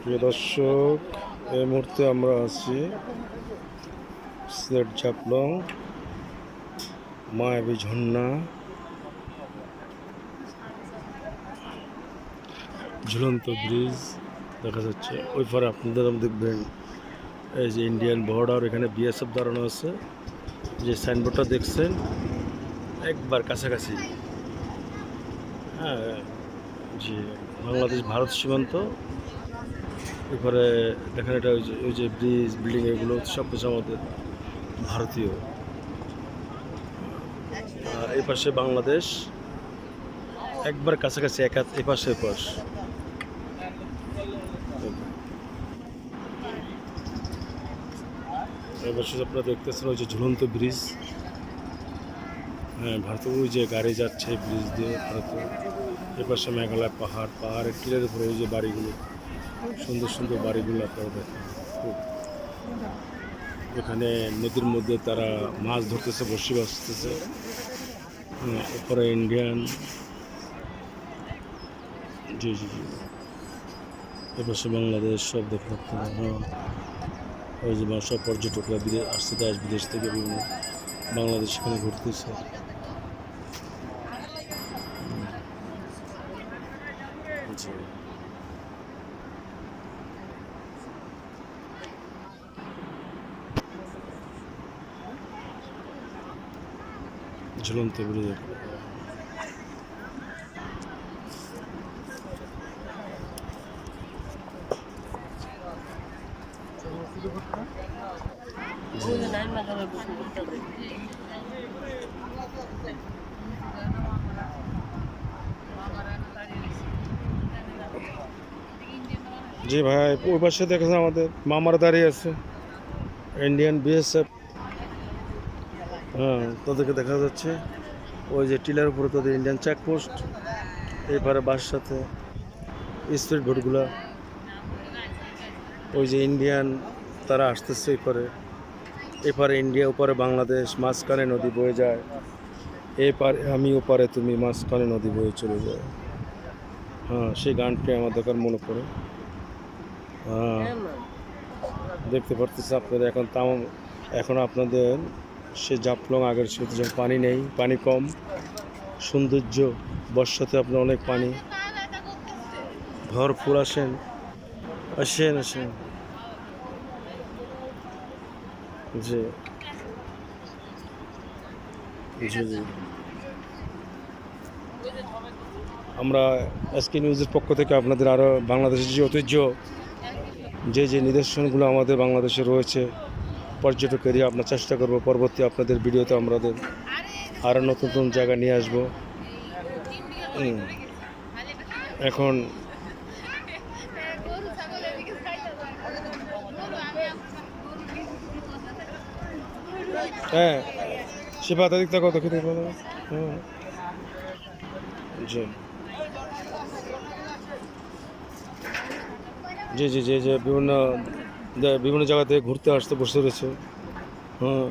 প্রিয় দর্শক, এই মুহূর্তে আমরা আছি সিলেট জাপলং মায়াবী ঝর্ণা। ঝুলন্ত ব্রিজ, দেখা যাচ্ছে। ওই পারে আপনাদের দেখবেন, এই যে ইন্ডিয়ান বর্ডার এখানে বিএসএফ দাঁড়ানো আছে। যে সাইনবোর্ডটা দেখছেন, একবার কাছাকাছি। হ্যাঁ জি বাংলাদেশ, ভারত সীমান্ত, এরপরে দেখেন এটা ওই যে ওই যে ব্রিজ, বিল্ডিং এগুলো সব কিছু আমাদের ভারতীয়। আর এই পাশে বাংলাদেশ, একবার কাছাকাছি, একা এ পাশে এ পাশ এবার শুধু আপনারা দেখতেছেন ওই যে ঝুলন্ত ব্রিজ। হ্যাঁ ভারতে ওই যে গাড়ি যাচ্ছে ব্রিজ দিয়ে ভারতে এপাশে মেঘালয় পাহাড়, পাহাড়ের টিলের উপরে ওই যে বাড়িগুলো। সুন্দর সুন্দর বাড়িগুলো আপনারা দেখেন। এখানে নদীর মধ্যে তারা মাছ ধরতেছে বসে বাঁচতেছে উপরে ইন্ডিয়ান জি জি জি। এপাশে বাংলাদেশ, সব দেখে আপনারা হ্যাঁ। ওই যে সব পর্যটকরা বিদেশ আসছে দেশ বিদেশ থেকে বিভিন্ন বাংলাদেশ এখানে ঘুরতেছে জি ঝুলন্ত ব্রিজ জি ভাই ওই পাশে দেখেছেন আমাদের মামার দাঁড়িয়ে আছে ইন্ডিয়ান বিএসএফ হ্যাঁ তাদেরকে দেখা যাচ্ছে। ওই যে টিলার উপরে তাদের ইন্ডিয়ান চেকপোস্ট এপারে বাস সাথে স্পিড বোটগুলা ওই যে ইন্ডিয়ান তারা আসতেছে এপারে। এপারে ইন্ডিয়া ওপারে বাংলাদেশ, মাঝখানে নদী বয়ে যায়। এপারে আমি, ওপারে তুমি, মাঝখানে নদী বয়ে চলে যায়। হ্যাঁ সেই গানটি আমার দেখার মনে পড়ে। হ্যাঁ দেখতে পারতেছি আপনারা। এখন তাম এখন আপনাদের সে জাফলং আগের সাথে যখন পানি নেই পানি কম। সৌন্দর্য বর্ষাতে আপনার অনেক পানি। ভরপুর আসেন। আসেন আসেন। যে আমরা এসকে নিউজের পক্ষ থেকে আপনাদের আরও বাংলাদেশের যে ঐতিহ্য যে যে নিদর্শনগুলো আমাদের বাংলাদেশে রয়েছে পর্যটক এরিয়া আমরা চেষ্টা করব, পরবর্তী আপনাদের ভিডিওতে আমাদের আরও নতুন নতুন জায়গা নিয়ে আসব। এখন হ্যাঁ সে পাতা দিকটা কত খেতে পারো হ্যাঁ জি জি জি জি, বিভিন্ন বিভিন্ন জায়গা থেকে ঘুরতে আসতে বসে রয়েছে। হ্যাঁ।